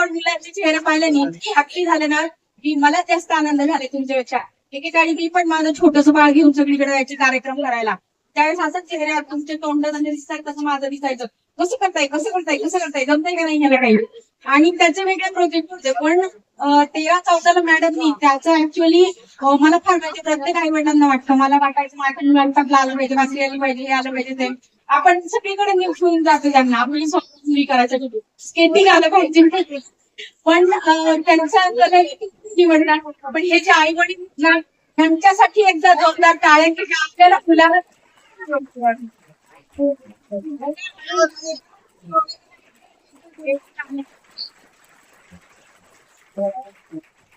पण मुलांचे चेहरे पाहिल्याने इतकी हॅपी झाले ना की मला जास्त आनंद झाले तुमच्यापेक्षा. एकेकाळी मी पण माझं छोटस बाळ घेऊन सगळीकडे जायचे कार्यक्रम करायला. त्यावेळेस असंच चेहऱ्यावर तुमचे तोंड म्हणजे दिसतात तसं माझं दिसायचं. कसं करताय कसं करताय कसं करताय जमतंय का नाही याला काही? आणि त्याचे वेगळे प्रोजेक्ट होते पण तेरा चौदाला मॅडमनी त्याचं ऍक्च्युअली मला फार म्हणजे प्रत्येक आई वडिलांना वाटतं. मला वाटायचं माझ्या मुलांना आलं पाहिजे वाचली आली पाहिजे आलं पाहिजे ते. आपण सगळीकडे निवडून जातो त्यांना. आपली स्वप्न करायचं स्केटिंग आलं पाहिजे. पण त्यांचं त्यांचा निवडणार पण हे जे आई वडील ना त्यांच्यासाठी एकदा जोरदार टाळ्या की आपल्याला फुलाला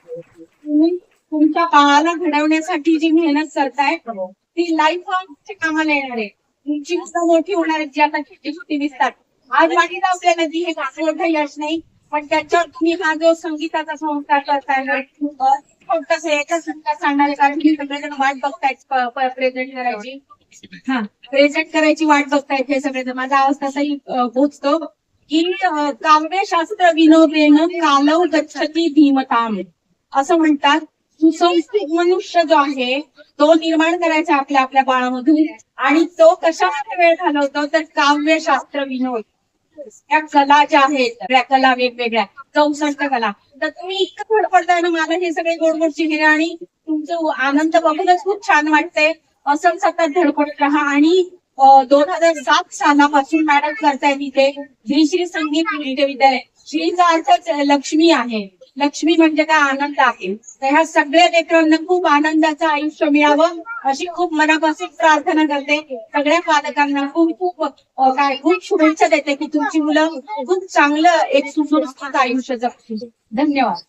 तुम्ही तुमच्या बाळाला घडवण्यासाठी जी मेहनत करताय ती लाईफ कामाला येणार आहे. तुमची मुलं मोठी होणार आहेत जी आता छोटी छोटी दिसतात. आज वाटीला आपल्या नदी हे मोठं यश नाही पण त्याच्यावर तुम्ही हा जो संगीताचा संस्कार करताय छोटस एका संस्कार सांगणारे कारण की सगळेजण वाट बघतायत प्रेझेंट करायची. हा. प्रेझेंट करायची वाट बघतायत हे सगळेजण माझा आवाज तसाही पोचतो. की अं, काव्यशास्त्र विनोदेन कालव गच्छती धीमताम. असं म्हणतात. सुसंस्कृत मनुष्य जो आहे तो निर्माण करायचा आपल्या आपल्या बाळामधून आणि तो कशामध्ये वेळ घालवतो? तर काव्यशास्त्र विनोद. या कला ज्या आहेत त्या कला वेगवेगळ्या. चौसष्ट कला. तर तुम्ही इतकं फडफडताय ना मला हे सगळे गोड गोड चेहरे आणि तुमचं आनंद बघूनच खूप छान वाटतंय. असं सतत धडपडत राहा आणि दोन हजार सात सालापासून मॅडम करताय इथे श्री श्री संगीत नृत्य विद्यालय श्रीचा अर्थच लक्ष्मी आहे. लक्ष्मी म्हणजे काय? आनंद आहे. तर ह्या सगळ्या लेकरांना खूप आनंदाचं आयुष्य मिळावं अशी खूप मनापासून प्रार्थना करते. सगळ्या पालकांना खूप खूप काय खूप शुभेच्छा देते की तुमची मुलं खूप चांगलं एक सुसंस्कृत आयुष्य जगतील. धन्यवाद.